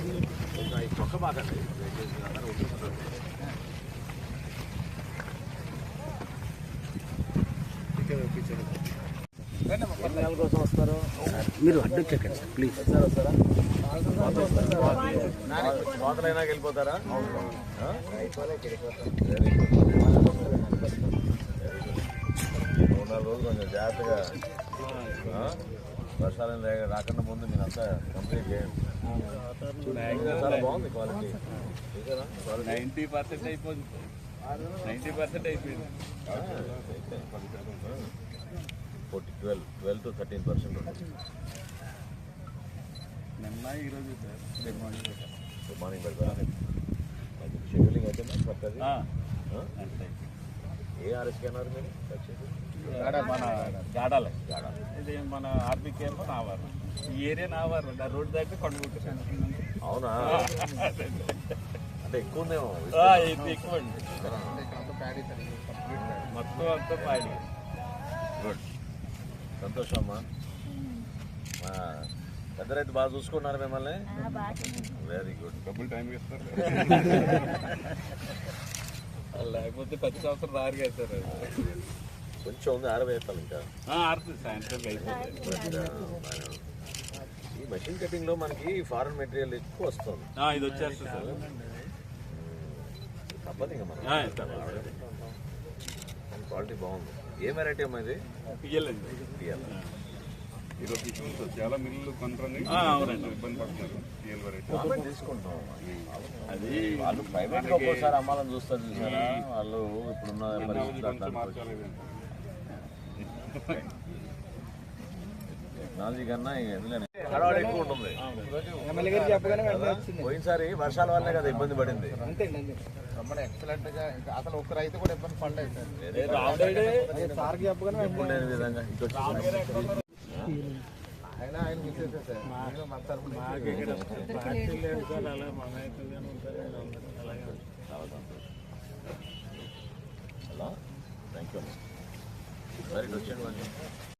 ఒక్క కోసం వస్తారు మీరు అడ్డు చెక్కండి సార్ ప్లీజ్ వస్తారా వస్తారా స్వాతలైనా వెళ్ళిపోతారా మూడు నాలుగు రోజులు కొంచెం జాగ్రత్తగా వర్షాలు రాకుండా ముందు మీరు అంతా కంప్లీట్ చేయండి. చాలా బాగుంది క్వాలిటీ. నైంటీ పర్సెంట్ అయిపోయింది. నైంటీ పర్సెంట్ అయిపోయింది. Forty twelve twelve to thirteen percent ఉంటుంది నిన్న ఈరోజు రేపు మార్నింగ్ మార్నింగ్ షెడ్యూలింగ్ అయితే అంతే. ఏ ఆర్ఎస్కి అన్నారు మీరు? మన గాడాలే ఇది మన ఆర్బీకే ఏమో నావారు ఈ ఏరియా నావారు ఆ రోడ్ దగ్గర కొండగుట్టు అవునా? అంటే ఎక్కువ ఉందేమో ఇది ఎక్కువ అండి. మొత్తం అంతా పాడి. గుడ్. సంతోషం అమ్మా మా పెద్ద రైతు బాగా చూసుకున్నారు మిమ్మల్ని? వెరీ గుడ్ డబ్బులు టైం ఇస్తారు. లేకపోతే పది సంవత్సరం రారు కదా సార్ అది. కొంచెం ఉంది ఆరవేస్తాను ఇంకా. ఈ మెషిన్ కటింగ్లో మనకి ఫారెన్ మెటీరియల్ ఎక్కువ వస్తుంది. ఆ, ఇది వచ్చేస్తుంది సార్. తప్పదు ఇంకా మనం ఆ, ఇస్తాను. క్వాలిటీ బాగుంది. ఏ వెరైటీ అమ్మా ఇది? ఈరోజు చాలా మిల్లులు కొంటారని ఆ, అవునండి. ఇబ్బంది పడుతున్నారు. రియల్ వెరైటీ తీసుకుంటాం అది వాళ్ళు ఒక్కోసారి అమ్మాలని చూస్తారు చూసారా? వాళ్ళు ఇప్పుడున్న పరిస్థితులు టెక్నాలజీ కన్నా హడావుడి ఎక్కువ ఉంటుంది? పోయినసారి వర్షాల వల్లే కదా ఇబ్బంది పడింది. ఎక్సలెంట్గా ఇంకా అసలు ఒక్క రైతు కూడా ఇబ్బంది పడలేదు. సార్ చాలా సంతోషం. హలో? థ్యాంక్ యూ మరి ఇటు వచ్చేయండి కొంచెం